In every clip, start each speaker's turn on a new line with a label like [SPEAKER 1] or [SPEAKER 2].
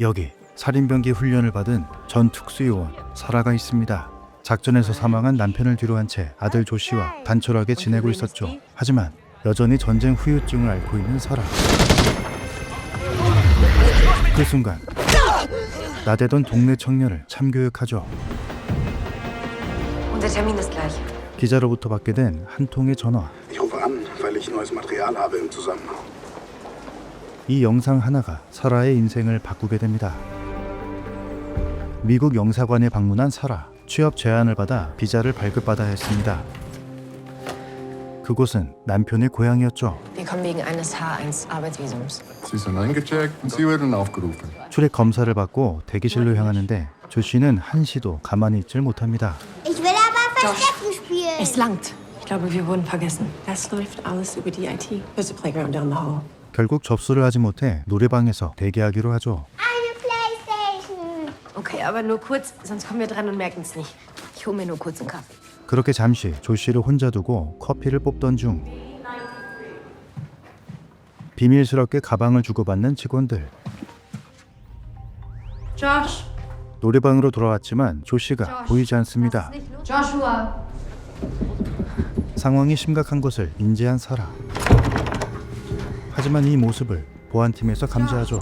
[SPEAKER 1] 여기 살인병기 훈련을 받은 전 특수요원 사라가 있습니다. 작전에서 사망한 남편을 뒤로한 채 아들 조 씨와 단촐하게 지내고 있었죠. 하지만 여전히 전쟁 후유증을 앓고 있는 사라. 그 순간 나대던 동네 청년을 참교육하죠.
[SPEAKER 2] Unser Termin ist gleich.
[SPEAKER 1] 기자로부터 받게 된 한 통의 전화. 이 영상 하나가 사라의 인생을 바꾸게 됩니다. 미국 영사관에 방문한 사라. 취업 제안을 받아 비자를 발급받아야 했습니다. 그곳은 남편의 고향이었죠.
[SPEAKER 2] Wir kommen wegen eines H1 Arbeitsvisums.
[SPEAKER 3] Sie sind eingecheckt und Sie werden aufgerufen.
[SPEAKER 1] 출입 검사를 받고 대기실로 향하는데 조 씨는 한시도 가만히 있질 못합니다. 결국 접수를 하지 못해 노래방에서 대기하기로 하죠.
[SPEAKER 4] Eine Playstation.
[SPEAKER 2] Okay, aber nur kurz, sonst kommen wir dran und merken es nicht. Ich hole mir nur kurz einen Kaffee.
[SPEAKER 1] 그렇게 잠시 조 씨를 혼자 두고 커피를 뽑던 중 비밀스럽게 가방을 주고받는 직원들.
[SPEAKER 2] Josh!
[SPEAKER 1] 노래방으로 돌아왔지만 조 씨가 보이지 않습니다.
[SPEAKER 2] Joshua!
[SPEAKER 1] 상황이 심각한 것을 인지한 사라. 하지만 이 모습을 보안팀에서 감지하죠.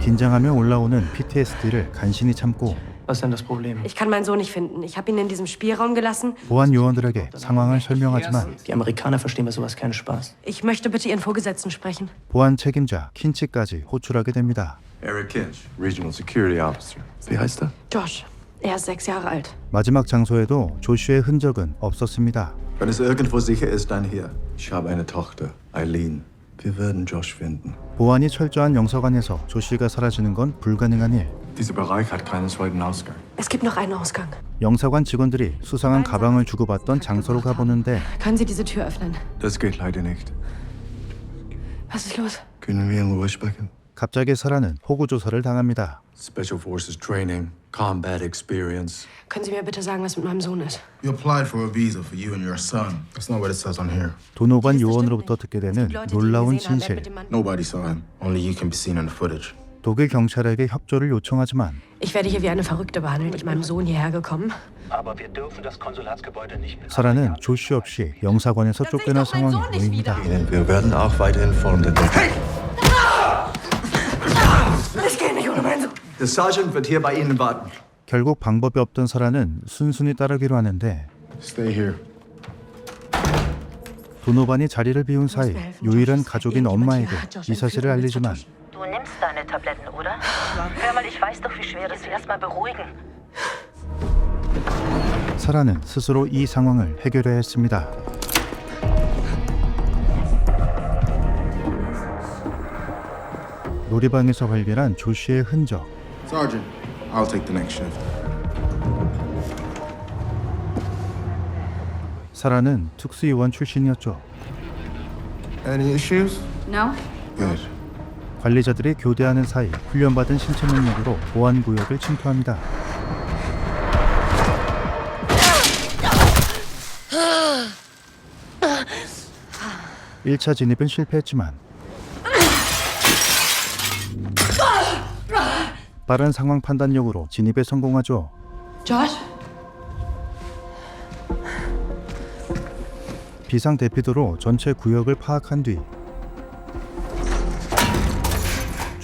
[SPEAKER 1] 긴장하며 올라오는 PTSD를 간신히 참고
[SPEAKER 5] Was ist denn das Problem?
[SPEAKER 2] Ich kann meinen Sohn nicht finden. Ich habe ihn in diesem Spielraum gelassen.
[SPEAKER 1] 보안 요원들에게 상황을 설명하지만
[SPEAKER 5] Die Amerikaner verstehen bei sowas keinen Spaß.
[SPEAKER 2] Ich möchte bitte Ihren Vorgesetzten sprechen.
[SPEAKER 1] 보안 책임자 킨치까지 호출하게 됩니다.
[SPEAKER 3] Eric Kinch, Regional Security Officer. Wie heißt er?
[SPEAKER 2] Josh. Er ist sechs Jahre alt.
[SPEAKER 1] 마지막 장소에도 조슈의 흔적은 없었습니다.
[SPEAKER 3] Wenn es irgendwo sicher ist, dann hier. Ich habe eine Tochter, Eileen. Wir werden Josh finden.
[SPEAKER 1] 보안이 철저한 영서관에서 조씨가 사라지는 건 불가능한 일.
[SPEAKER 3] Dieser Bereich hat keinen zweiten Ausgang.
[SPEAKER 2] Es gibt noch einen Ausgang.
[SPEAKER 1] 영사관 직원들이 수상한 가방을 주고받던 장소로 가보는데
[SPEAKER 2] Können Sie diese Tür öffnen?
[SPEAKER 3] Das geht leider nicht.
[SPEAKER 2] Was ist los?
[SPEAKER 3] Können wir in Ruhe sprechen?
[SPEAKER 1] 갑자기 사라는 호구 조사를 당합니다.
[SPEAKER 3] Special Forces training, combat experience.
[SPEAKER 2] Können Sie mir bitte sagen, was mit meinem Sohn ist?
[SPEAKER 6] You applied for a visa for you and your son. That's not what it says on here.
[SPEAKER 1] 도노반 요원으로부터 듣게 되는 놀라운
[SPEAKER 2] er
[SPEAKER 1] 진실.
[SPEAKER 6] Nobody saw him. Only you can be seen in the footage.
[SPEAKER 1] 독일 경찰에게 협조를 요청하지만
[SPEAKER 2] Ich werde hier wie eine Verrückte behandelt. Mit meinem Sohn hierher gekommen.
[SPEAKER 7] Aber wir dürfen das Konsulatsgebäude nicht mit
[SPEAKER 1] 사라는 조씨 없이 영사관에서 쫓겨날 상황에 놓입니다.
[SPEAKER 3] Wir werden auch weiterhin von der Decke.
[SPEAKER 2] Ich gehe nicht ohne meinen Sohn.
[SPEAKER 8] Der Sergeant wird hier bei Ihnen warten.
[SPEAKER 1] 결국 방법이 없던 사라는 순순히 따르기로 하는데
[SPEAKER 3] Stay here.
[SPEAKER 1] 도노반이 자리를 비운 사이 유일한 가족인 엄마에게 이 사실을 알리지만
[SPEAKER 9] Du nimmst deine Tabletten, oder? Hör mal, ich weiß doch, wie schwer das ist. Erst mal beruhigen.
[SPEAKER 1] 사라는 스스로 이 상황을 해결해야 했습니다. 놀이방에서 발견한 조씨의 흔적.
[SPEAKER 6] Sergeant, I'll take the next shift.
[SPEAKER 1] 사라는 특수요원 출신이었죠.
[SPEAKER 3] Any issues?
[SPEAKER 2] No?
[SPEAKER 3] Good.
[SPEAKER 1] 관리자들이 교대하는 사이 훈련받은 신체 능력으로 보안 구역을 침투합니다. 일차 진입은 실패했지만 빠른 상황 판단력으로 진입에 성공하죠.
[SPEAKER 2] Josh?
[SPEAKER 1] 비상 대피도로 전체 구역을 파악한 뒤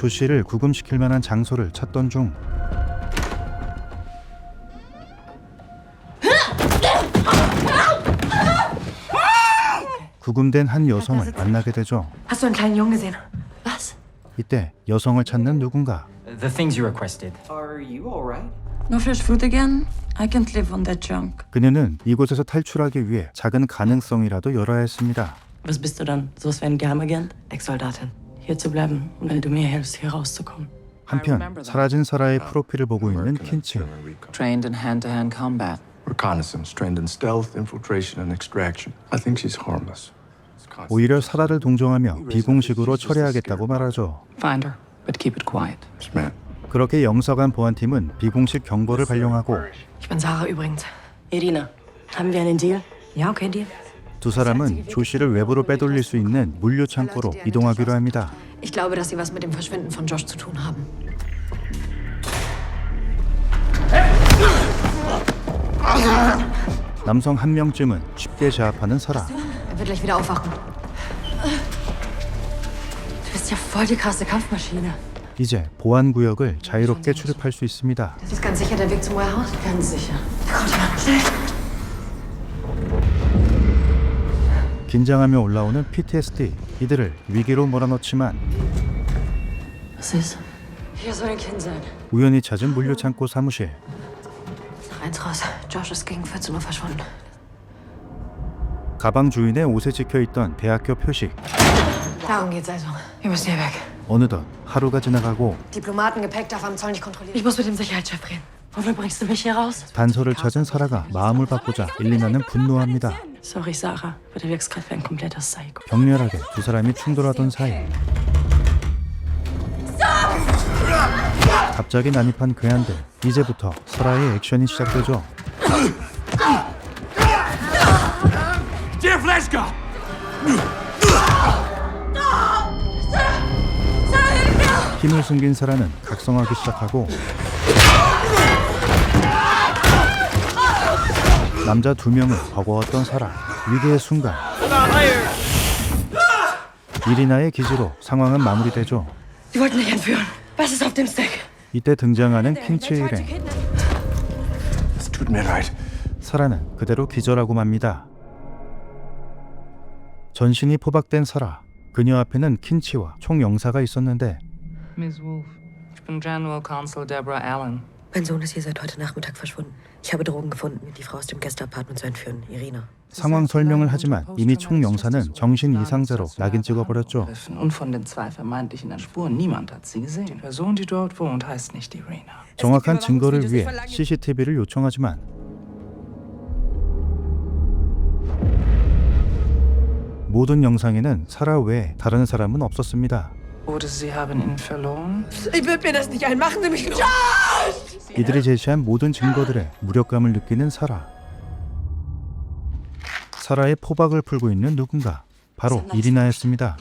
[SPEAKER 1] 조 씨를 구금시킬 만한 장소를 찾던 중 구금된 한 여성을 만나게 되죠.
[SPEAKER 2] Hast du einen kleinen Jungen gesehen? Was?
[SPEAKER 1] 이때 여성을 찾는 누군가
[SPEAKER 5] The things you requested.
[SPEAKER 10] No fish food again? I can't live on that junk.
[SPEAKER 1] 그녀는 이곳에서 탈출하기 위해 작은 가능성이라도 열어야 했습니다.
[SPEAKER 5] Was bist du dann? Sowas wie ein Geheimagent?
[SPEAKER 2] Ex-Soldatin.
[SPEAKER 5] Hier zu bleiben, weil du mir hilfst, hier rauszukommen.
[SPEAKER 1] 한편 사라진 사라의 프로필을 보고 있는 킨치
[SPEAKER 5] Trained in hand-to-hand combat.
[SPEAKER 3] Reconnaissance, trained in stealth, infiltration, and extraction. I think she's harmless.
[SPEAKER 1] 오히려 사라를 동정하며 비공식으로 처리하겠다고 말하죠. 그렇게 영사관 보안팀은 비공식 경보를 발령하고. 두 사람은 조 씨를 외부로 빼돌릴 수 있는 물류 창고로 이동하기로 합니다. 남성 한 명쯤은 쉽게 제압하는 사라.
[SPEAKER 2] Er wird gleich wieder aufwachen.
[SPEAKER 10] Du bist ja voll die krasse Kampfmaschine.
[SPEAKER 1] 이제 보안 구역을 자유롭게 출입할 수 있습니다.
[SPEAKER 2] Das ist ganz sicher der Weg zum Warehouse?
[SPEAKER 10] Ganz sicher.
[SPEAKER 1] 긴장하며 올라오는 PTSD. 이들을 위기로 몰아넣지만
[SPEAKER 5] Was ist?
[SPEAKER 10] Hier soll ein Kind sein.
[SPEAKER 1] 우연히 찾은 물류 창고 사무실.
[SPEAKER 2] Noch eins raus. Josh ist gegen 14 Uhr verschwunden.
[SPEAKER 1] 가방 주인의 옷에 찍혀 있던 대학교 표식.
[SPEAKER 2] Darum geht's also. Wir müssen hier weg.
[SPEAKER 1] 어느덧 하루가 지나가고
[SPEAKER 2] Diplomatengepäck darf am Zoll nicht kontrolliert
[SPEAKER 10] Ich muss mit dem Sicherheitschef reden. Wofür bringst du mich hier raus?
[SPEAKER 1] 단서를 찾은 사라가 마음을 바꾸자 일리나는 분노합니다.
[SPEAKER 5] Sorry, Sarah, aber du wirkst gerade wie ein kompletter Psycho.
[SPEAKER 1] 격렬하게 두 사람이 충돌하던 사이 갑자기 난입한 괴한들 이제부터 사라의 액션이 시작되죠 힘을 숨긴 사라는 각성하기 시작하고 남자 두 명을 버거웠던 사라 위기의 순간 이리나의 기지로 상황은 마무리되죠. 이때 등장하는 킨치의 일행. 사라는 그대로 기절하고 맙니다. 전신이 포박된 사라 그녀 앞에는 킨치와 총 영사가 있었는데
[SPEAKER 5] Miss Wolf, ich bin General Counsel Deborah Allen.
[SPEAKER 11] Mein Sohn ist hier seit heute Nachmittag verschwunden. Ich habe Drogen gefunden, die Frau aus dem Gästeapartment zu entführen, Irina.
[SPEAKER 1] 상황 설명을 하지만 이미 총 영사는 정신 이상자로 낙인 찍어버렸죠.
[SPEAKER 5] Und von den zwei vermeintlichen Spuren, niemand hat sie gesehen. Die Person, die dort wohnt, heißt nicht Irina.
[SPEAKER 1] 정확한 증거를 위해 CCTV를 요청하지만 모든 영상에는 사라 외에 다른 사람은 없었습니다. 이들이 제시한 모든 증거들에 무력감을 느끼는 사라. 사라의 포박을 풀고 있는 누군가 바로 이리나였습니다.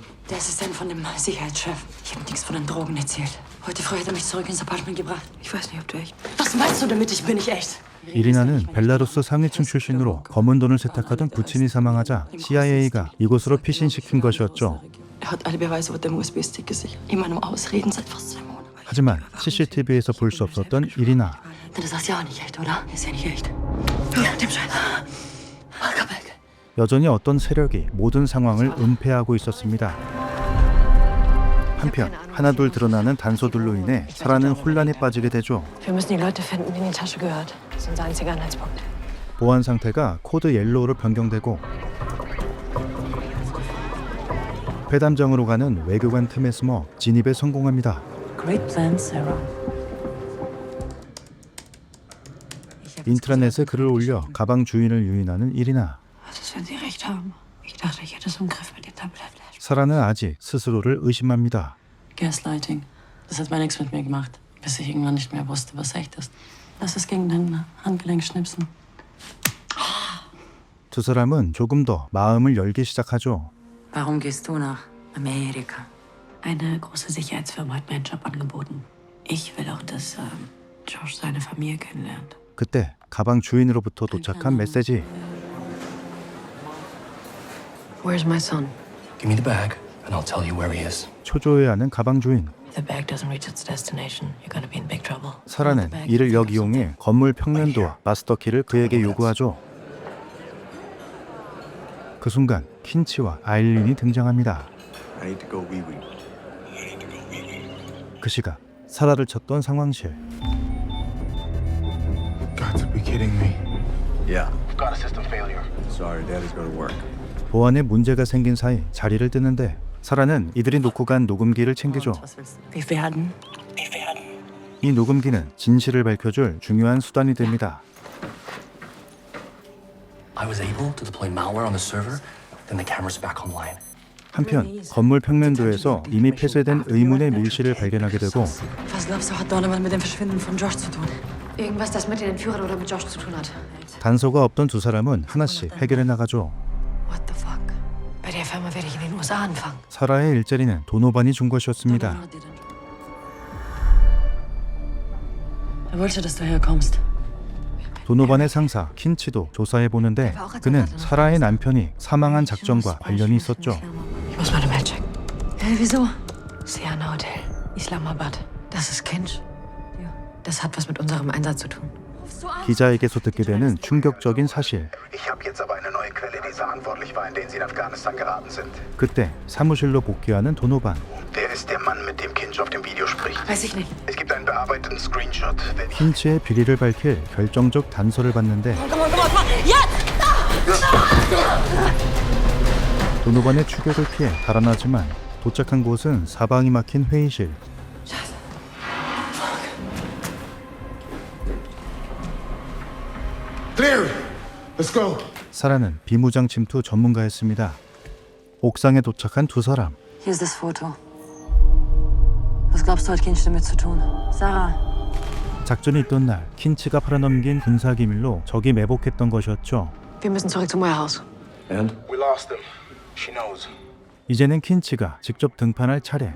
[SPEAKER 10] Heute früh hat er mich zurück ins Apartment gebracht.
[SPEAKER 11] Ich weiß nicht, ob du echt.
[SPEAKER 10] Was meinst du damit? Ich bin nicht echt.
[SPEAKER 1] 이리나는 벨라루스 상위층 출신으로 검은 돈을 세탁하던 부친이 사망하자 CIA가 이곳으로 피신시킨 것이었죠.
[SPEAKER 10] Er hat alle Beweise auf dem USB-Stick gesichert. Immer nur Ausreden seit fast zwei Monaten.
[SPEAKER 1] 하지만 CCTV에서 볼 수 없었던 이리나.
[SPEAKER 10] Du sagst ja auch nicht echt, oder? Ist ja nicht echt. Dem Schein. Komm weg.
[SPEAKER 1] 여전히 어떤 세력이 모든 상황을 은폐하고 있었습니다. 한편 하나둘 드러나는 단서들로 인해 사라는 혼란에 빠지게 되죠. 보안 상태가 코드 옐로우로 변경되고 폐담장으로 가는 외교관 틈에 숨어 진입에 성공합니다. 인트라넷에 글을 올려 가방 주인을 유인하는 이리나. 사라는 아직 스스로를 의심합니다.
[SPEAKER 5] Gaslighting. Das hat mein Ex mit mir gemacht, bis ich irgendwann nicht mehr wusste, was echt ist. Lass es gegen dein Handgelenk schnipsen.
[SPEAKER 1] 두 사람은 조금 더 마음을 열기 시작하죠.
[SPEAKER 10] Warum gehst du nach Amerika? Eine große Sicherheitsfirma hat mir einen Job angeboten. Ich will auch, dass ähm, Josh seine Familie kennenlernt.
[SPEAKER 1] 그때 가방 주인으로부터 도착한 메시지.
[SPEAKER 2] Where's my son?
[SPEAKER 7] Give me the bag, and I'll tell you where he is.
[SPEAKER 1] 초조해하는 가방 주인.
[SPEAKER 2] The bag doesn't reach its destination, you're gonna be in big trouble.
[SPEAKER 1] 사라는 이를 역이용해 건물 평면도와 마스터키를 그에게 요구하죠. 그 순간 킨치와 아일린이 등장합니다.
[SPEAKER 3] I need to go wee wee.
[SPEAKER 1] 그 시각 사라를 쳤던 상황실.
[SPEAKER 6] Got to be kidding me.
[SPEAKER 3] Yeah.
[SPEAKER 7] Got a system failure.
[SPEAKER 3] Sorry, Daddy's got to work.
[SPEAKER 1] 보안에 문제가 생긴 사이 자리를 뜨는데 사라는 이들이 놓고 간 녹음기를 챙기죠. 이 녹음기는 진실을 밝혀줄 중요한 수단이 됩니다.
[SPEAKER 7] I was able to deploy malware on the server, then the camera's back online.
[SPEAKER 1] 한편 건물 평면도에서 이미 폐쇄된 의문의 밀실을 발견하게 되고. 단서가 없던 두 사람은 하나씩 해결해 나가죠. 사라의 일자리는 도노반이 준 것이었습니다.
[SPEAKER 5] Er wollte, dass du herkommst.
[SPEAKER 1] 도노반의 상사 킨치도 조사해 보는데 그는 사라의 남편이 사망한 작전과 관련이 있었죠.
[SPEAKER 2] Ich muss meine Mail checken.
[SPEAKER 5] Hey, wieso?
[SPEAKER 2] Siana Hotel, Islamabad. Das ist Kinch. Das hat was mit unserem Einsatz zu tun.
[SPEAKER 1] 기자에게서 듣게 되는 충격적인 사실.
[SPEAKER 12] Ich habe jetzt aber eine neue Quelle, die verantwortlich war, in den sie in Afghanistan geraten sind.
[SPEAKER 1] 그때 사무실로 복귀하는 도노반.
[SPEAKER 12] Der ist der Mann, mit dem Kinch auf dem Video spricht.
[SPEAKER 2] Weiß ich nicht.
[SPEAKER 12] Es gibt einen bearbeiteten Screenshot. Wenn
[SPEAKER 1] 킨치의 비리를 밝힐 결정적 단서를 받는데 도노반의 추격을 피해 달아나지만 도착한 곳은 사방이 막힌 회의실.
[SPEAKER 6] Clear! Let's go.
[SPEAKER 1] 사라는 비무장 침투 전문가였습니다. 옥상에 도착한 두 사람.
[SPEAKER 5] Hier ist das Foto. Was glaubst du, hat Kinch damit zu tun? Sarah,
[SPEAKER 1] 작전이 있던 날 킨치가 팔아넘긴 군사 기밀로 적이 매복했던 것이었죠.
[SPEAKER 2] Wir müssen zurück zum Warehouse.
[SPEAKER 3] And?
[SPEAKER 12] we lost him. She knows.
[SPEAKER 1] 이제는 킨치가 직접 등판할 차례.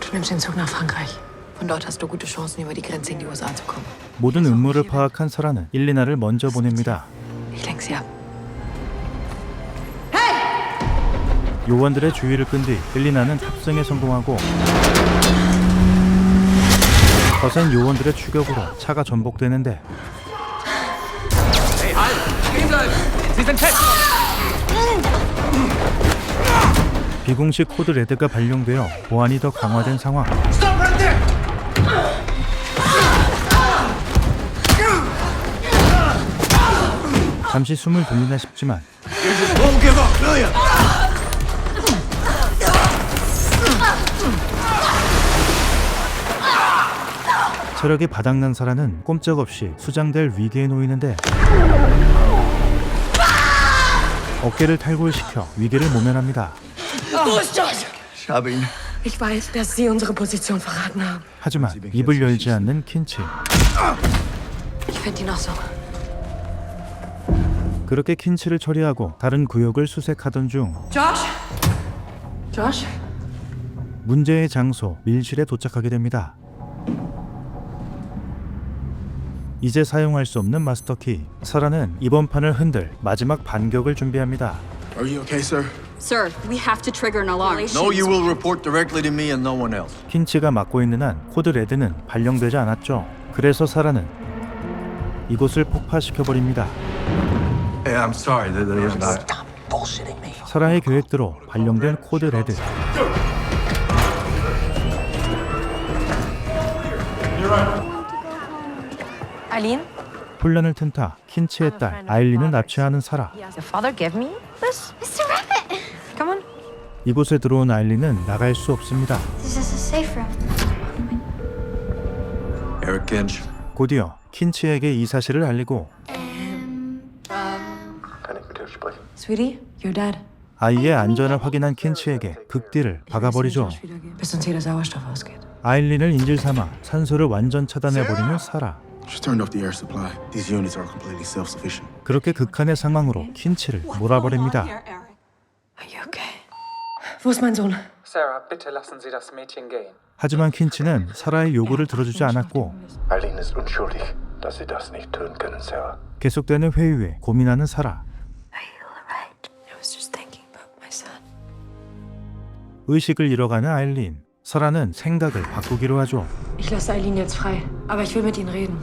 [SPEAKER 2] Du nimmst den Zug nach Frankreich. Von dort hast du gute Chancen, über die Grenze in die USA zu kommen.
[SPEAKER 1] 모든 음모를 파악한 사라는 일리나를 먼저 보냅니다.
[SPEAKER 2] Ich lenk sie ab.
[SPEAKER 1] 요원들의 주의를 끈 뒤 일리나는 탑승에 성공하고 거센 요원들의 추격으로 차가 전복되는데 비공식 코드 레드가 발령되어 보안이 더 강화된 상황. 잠시 숨을 돌리나 싶지만 체력이 바닥난 사라는 꼼짝없이 수장될 위기에 놓이는데 어깨를 탈골시켜 위기를 모면합니다.
[SPEAKER 8] Ich habe ihn.
[SPEAKER 2] Ich weiß, dass sie unsere Position verraten haben.
[SPEAKER 1] 하지만 입을 열지 않는 킨치.
[SPEAKER 2] Ich finde ihn auch so.
[SPEAKER 1] 그렇게 킨치를 처리하고 다른 구역을 수색하던 중
[SPEAKER 2] Josh? Josh?
[SPEAKER 1] 문제의 장소 밀실에 도착하게 됩니다. 이제 사용할 수 없는 마스터키. 사라는 이번 판을 흔들 마지막 반격을 준비합니다.
[SPEAKER 6] Are you okay, sir?
[SPEAKER 13] Sir, we have to trigger an alarm.
[SPEAKER 8] No, you will report directly to me and no one else.
[SPEAKER 1] 킨치가 맡고 있는 한 코드 레드는 발령되지 않았죠. 그래서 사라는 이곳을 폭파시켜 버립니다.
[SPEAKER 3] Hey, I'm sorry. That, that, that,
[SPEAKER 7] Stop bullshitting me.
[SPEAKER 1] 사라의 계획대로 발령된 코드 레드.
[SPEAKER 13] Eileen?
[SPEAKER 1] 혼란을 튼타 킨치의 딸 아일린을 납치하는 사라.
[SPEAKER 13] Your father gave me this?
[SPEAKER 4] Mr. Rabbit!
[SPEAKER 13] Come on.
[SPEAKER 1] 이곳에 들어온 아일린은 나갈 수 없습니다.
[SPEAKER 4] This is a safe room.
[SPEAKER 3] Eric Kinch.
[SPEAKER 1] 곧이어 킨치에게 이 사실을 알리고
[SPEAKER 2] Sweetie, your dad.
[SPEAKER 1] 아이의 안전을 확인한 킨치에게 극딜을 박아버리죠. 아일린을 인질 삼아 산소를 완전 차단해버리는 사라.
[SPEAKER 6] Just turned off the air supply. These units are completely self-sufficient.
[SPEAKER 1] 그렇게 극한의 상황으로 킨치를 몰아버립니다.
[SPEAKER 2] Are you okay? Wo ist mein Sohn?
[SPEAKER 14] Sarah, bitte lassen Sie das Mädchen gehen.
[SPEAKER 1] 하지만 킨치는 사라의 요구를 들어주지 않았고
[SPEAKER 12] Eileen ist unschuldig, dass sie das nicht tun können, Sarah.
[SPEAKER 1] 계속되는 회의 후에 고민하는 사라. 의식을 잃어가는 아일린. 사라는 생각을 바꾸기로 하죠.
[SPEAKER 2] Ich lasse Eileen jetzt frei, aber ich will mit ihnen reden.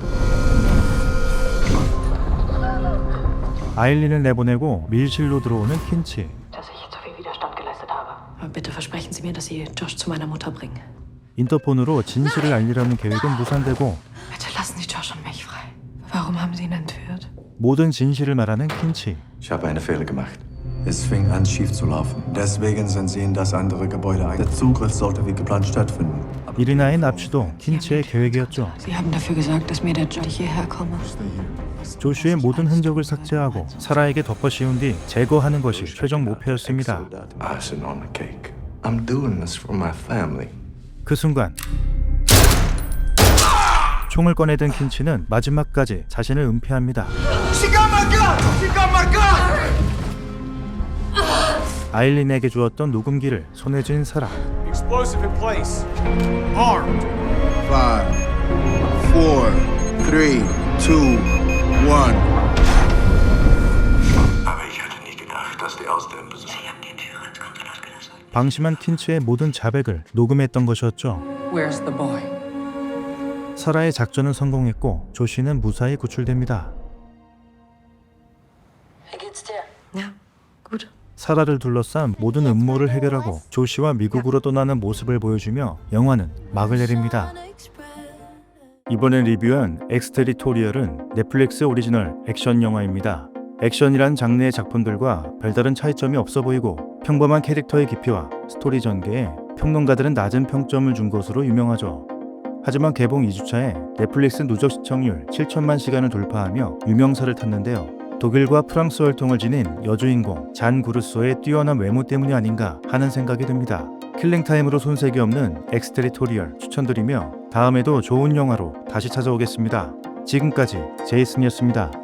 [SPEAKER 1] 아일린을 내보내고 밀실로 들어오는 킨치.
[SPEAKER 2] Dass ich zu viel Widerstand geleistet habe. Aber bitte versprechen Sie mir, dass Sie Josh zu meiner Mutter bringen.
[SPEAKER 1] 인터폰으로 진실을 알리려는 계획은 무산되고
[SPEAKER 2] Bitte lassen Sie Josh und mich frei. Warum haben Sie ihn entführt?
[SPEAKER 1] 모든 진실을 말하는 킨치.
[SPEAKER 3] Ich habe eine Fehler gemacht. Es fing an, schief zu laufen. Deswegen sind sie in das andere Gebäude ein. Der Zugriff sollte wie geplant stattfinden.
[SPEAKER 1] 이리나의 납치도 킨치의 계획이었죠.
[SPEAKER 2] Sie haben dafür gesorgt, dass mir der Josh hierher komme.
[SPEAKER 1] 조슈의 모든 흔적을 삭제하고 사라에게 덮어씌운 뒤 제거하는 것이 최종 목표였습니다.
[SPEAKER 3] Icing on the cake. I'm doing this for my family.
[SPEAKER 1] 그 순간 총을 꺼내든 킨치는 마지막까지 자신을 은폐합니다.
[SPEAKER 8] She got my gun! She got my gun!
[SPEAKER 1] 아일린에게 주었던 녹음기를 손에 쥔 사라.
[SPEAKER 15] Explosive in place. Armed.
[SPEAKER 6] Five, four, three, two, one.
[SPEAKER 1] 방심한 킨츠의 모든 자백을 녹음했던 것이었죠.
[SPEAKER 5] Where's the boy?
[SPEAKER 1] 사라의 작전은 성공했고 조시는 무사히 구출됩니다. 사라를 둘러싼 모든 음모를 해결하고 조시와 미국으로 떠나는 모습을 보여주며 영화는 막을 내립니다. 이번에 리뷰한 엑스테리토리얼은 넷플릭스 오리지널 액션 영화입니다. 액션이란 장르의 작품들과 별다른 차이점이 없어 보이고 평범한 캐릭터의 깊이와 스토리 전개에 평론가들은 낮은 평점을 준 것으로 유명하죠. 하지만 개봉 2주차에 넷플릭스 누적 시청률 7천만 시간을 돌파하며 유명세를 탔는데요. 독일과 프랑스 활동을 지닌 여주인공 잔 구르소의 뛰어난 외모 때문이 아닌가 하는 생각이 듭니다. 킬링타임으로 손색이 없는 엑스테리토리얼 추천드리며 다음에도 좋은 영화로 다시 찾아오겠습니다. 지금까지 제이슨이었습니다.